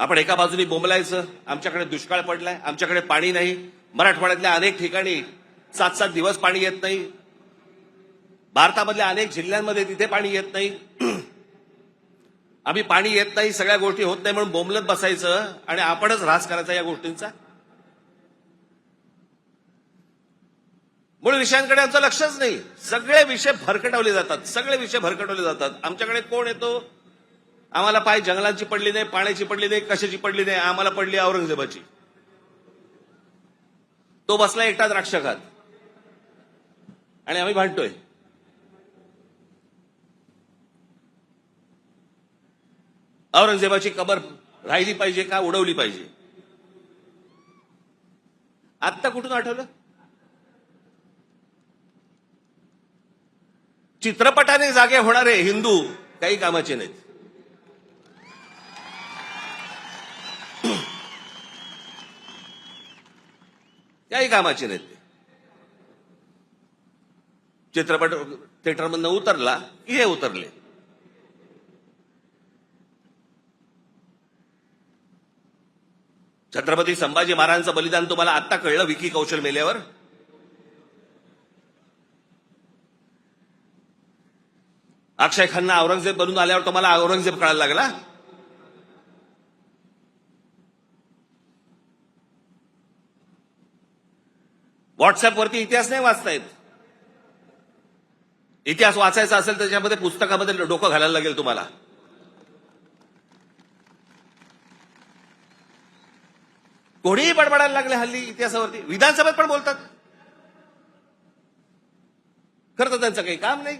आपण एका बाजूने बोंबलायचं आमच्याकडे दुष्काळ पडलाय आमच्याकडे पाणी नाही. मराठवाड्यातल्या अनेक ठिकाणी सात सात दिवस पाणी येत नाही. भारतामधल्या अनेक जिल्ह्यांमध्ये तिथे पाणी येत नाही. आम्ही पाणी येत नाही सगळ्या गोष्टी होत नाही म्हणून बोंबलत बसायचं आणि आपणच ऱ्हास करायचा या गोष्टींचा. मूळ विषयांकडे आमचं लक्षच नाही. सगळे विषय भरकटवले जातात सगळे विषय भरकटवले जातात. आमच्याकडे कोण येतो? आम्हाला पाय जंगलांची पडली नाही पाण्याची पडली नाही कशाची पडली नाही आम्हाला पडली औरंगजेबाची. तो बसला एकटा द्राक्षकात आणि आम्ही भांडतोय. औरंगजेबाची कबर राहिली पाहिजे का उडवली पाहिजे? आत्ता कुठून आठवलं? चित्रपटाने जागे होणारे हिंदू काही कामाचे नाहीत. त्याही कामाचे नाहीत ते. चित्रपट थिएटरमधनं उतरला की हे उतरले. छत्रपती संभाजी महाराजांचं बलिदान तुम्हाला आत्ता कळलं विकी कौशल मेल्यावर? अक्षय खन्ना औरंगजेब बनून आल्यावर तुम्हाला औरंगजेब कळायला लागला? व्हॉट्सअपवरती इतिहास नाही वाचता येत. इतिहास वाचायचा असेल तर त्याच्यामध्ये पुस्तकामध्ये डोकं घालायला लागेल तुम्हाला. कोणीही बडबडायला लागले हल्ली इतिहासावरती. विधानसभेत पण बोलतात. खरं तर त्यांचं काही काम नाही.